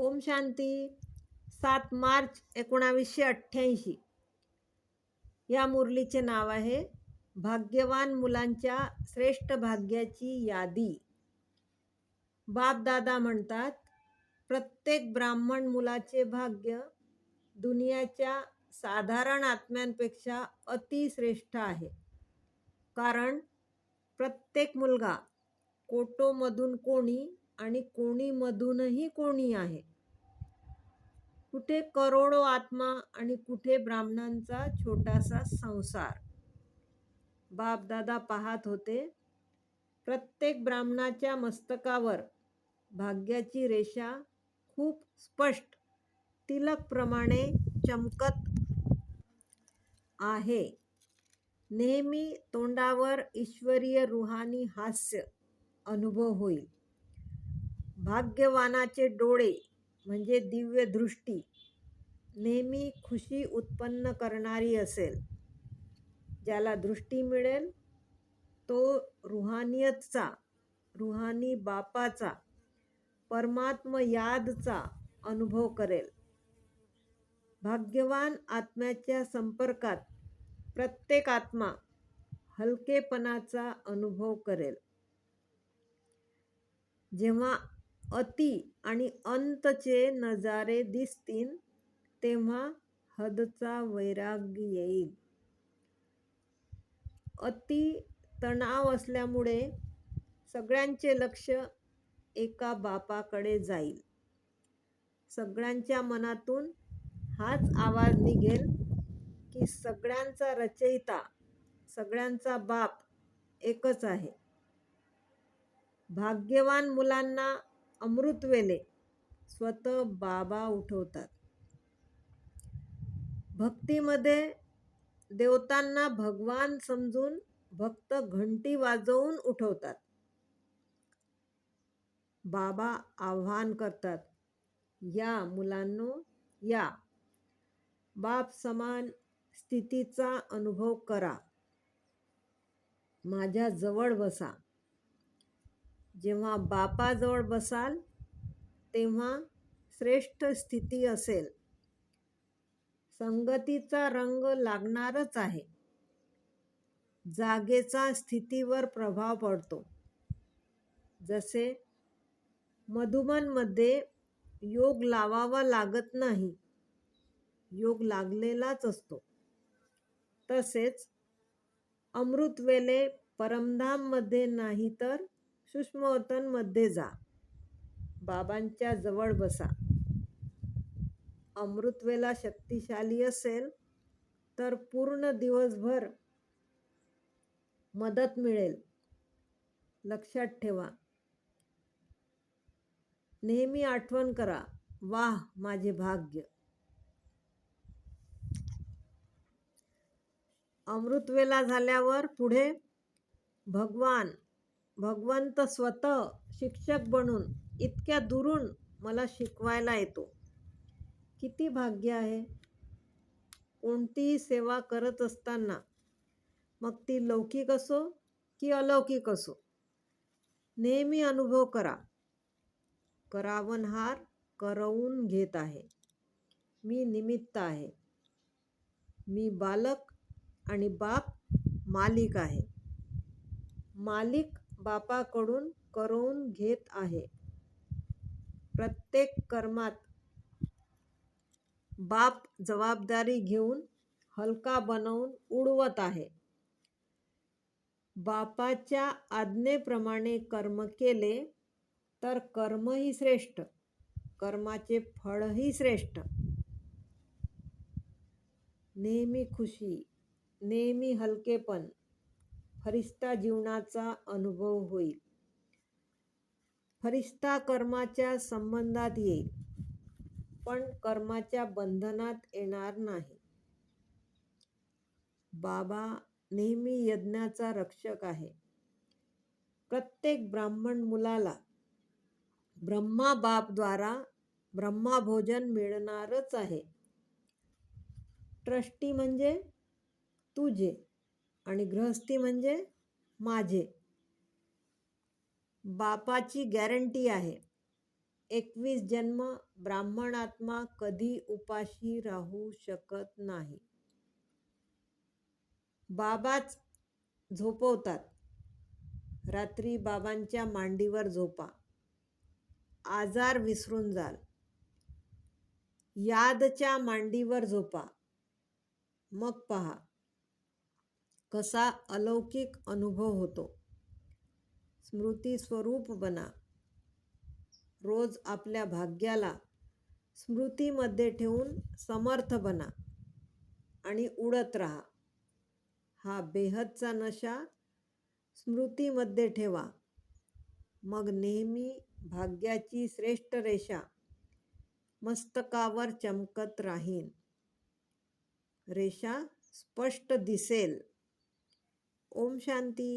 ओम शांती सात मार्च एकोणावीसशे अठ्ठ्याऐंशी. या मुरलीचे नाव आहे भाग्यवान मुलांच्या श्रेष्ठ भाग्याची यादी. बापदादा म्हणतात प्रत्येक ब्राह्मण मुलाचे भाग्य दुनियाच्या साधारण आत्म्यांपेक्षा अतिश्रेष्ठ आहे. कारण प्रत्येक मुलगा कोटोमधून कोणी आणि कोणीमधूनही कोणी आहे. कुठे करोडो आत्मा आणि कुठे ब्राह्मणांचा छोटासा संसार. बापदादा पाहत होते प्रत्येक ब्राह्मणाच्या मस्तकावर भाग्याची रेषा खूप स्पष्ट तिलकप्रमाणे चमकत आहे. नेहमी तोंडावर ईश्वरीय रुहानी हास्य अनुभव होईल. भाग्यवानाचे डोळे म्हणजे दिव्य दृष्टी. नेहमी खुशी उत्पन्न करणारी असेल. ज्याला दृष्टी मिळेल तो रुहानियतचा रुहानी बापाचा परमात्म यादचा अनुभव करेल. भाग्यवान आत्म्याच्या संपर्कात प्रत्येक आत्मा हलकेपणाचा अनुभव करेल. जेव्हा अति आणि अंतचे नजारे दिसतील तेव्हा हदचा वैराग्य येईल. अति तणाव असल्यामुळे सगळ्यांचे लक्ष एका बापाकडे जाईल. सगळ्यांच्या मनातून हाच आवाज निघेल की सगळ्यांचा रचयिता सगळ्यांचा बाप एकच आहे. भाग्यवान मुलांना अमृतवेले स्वतः बाबा उठवतात. भक्तीमध्ये देवतांना भगवान समजून भक्त घंटी वाजवून उठवतात. बाबा आव्हान करतात. या मुलांनो या. बाप समान स्थितीचा अनुभव करा. माझ्या जवळ बसा. जेव्हा बापाजवळ बसाल तेव्हा श्रेष्ठ स्थिती असेल. संगतीचा रंग लागणारच आहे. जागेचा स्थितीवर प्रभाव पडतो. जसे मधुमनमध्ये योग लावावा लागत नाही योग लागलेलाच असतो. तसेच अमृतवेले परमधाममध्ये नाही तर सूक्ष्मवतनमध्ये जा. बाबांच्या जवळ बसा. अमृतवेला शक्तिशाली असेल तर पूर्ण दिवसभर मदत मिळेल. लक्षात ठेवा. नेहमी आठवण करा वाह माझे भाग्य. अमृतवेला झाल्यावर पुढे भगवान भगवंत स्वतः शिक्षक बनून इतक्या दुरून मला शिकवायला येतो. किती भाग्य आहे. कोणतीही सेवा करत असताना मग ती लौकिक असो की अलौकिक असो नेहमी अनुभव करा. करावनहार करवून घेत आहे. मी निमित्त आहे. मी बालक आणि बाप मालिक आहे. मालिक बापाकडून करवून घेत आहे. प्रत्येक कर्मात बाप जबाबदारी घेऊन हलका बनवून उडवत आहे. बापाच्या आज्ञेप्रमाणे कर्म केले तर कर्मही श्रेष्ठ कर्माचे फळही श्रेष्ठ. नेहमी खुशी नेहमी हलकेपण फरिस्ता जीवनाचा अनुभव होईल. फरिस्ता कर्माच्या संबंधात येईल पण कर्माच्या बंधनात येणार नाही. बाबा नेहमी यज्ञाचा रक्षक आहे. प्रत्येक ब्राह्मण मुलाला ब्रह्मा बापद्वारा ब्रह्माभोजन मिळणारच आहे. ट्रस्टी म्हणजे तुझे. आणि गृहस्थी म्हणजे माझे. बापाची गॅरंटी आहे. एकवीस जन्म ब्राह्मण आत्मा कधी उपाशी राहू शकत नाही. बाबाच झोपवतात. रात्री बाबांच्या मांडीवर झोपा. आजार विसरून जाल. यादच्या मांडीवर झोपा. मग पहा. कसा अलौकिक अनुभव होतो? स्मृती स्वरूप बना. रोज आपल्या भाग्याला स्मृतीमध्ये ठेवून समर्थ बना आणि उडत राहा. हा बेहदचा नशा स्मृतीमध्ये ठेवा. मग नेहमी भाग्याची श्रेष्ठ रेषा मस्तकावर चमकत राहीन. रेषा स्पष्ट दिसेल. ओम शांती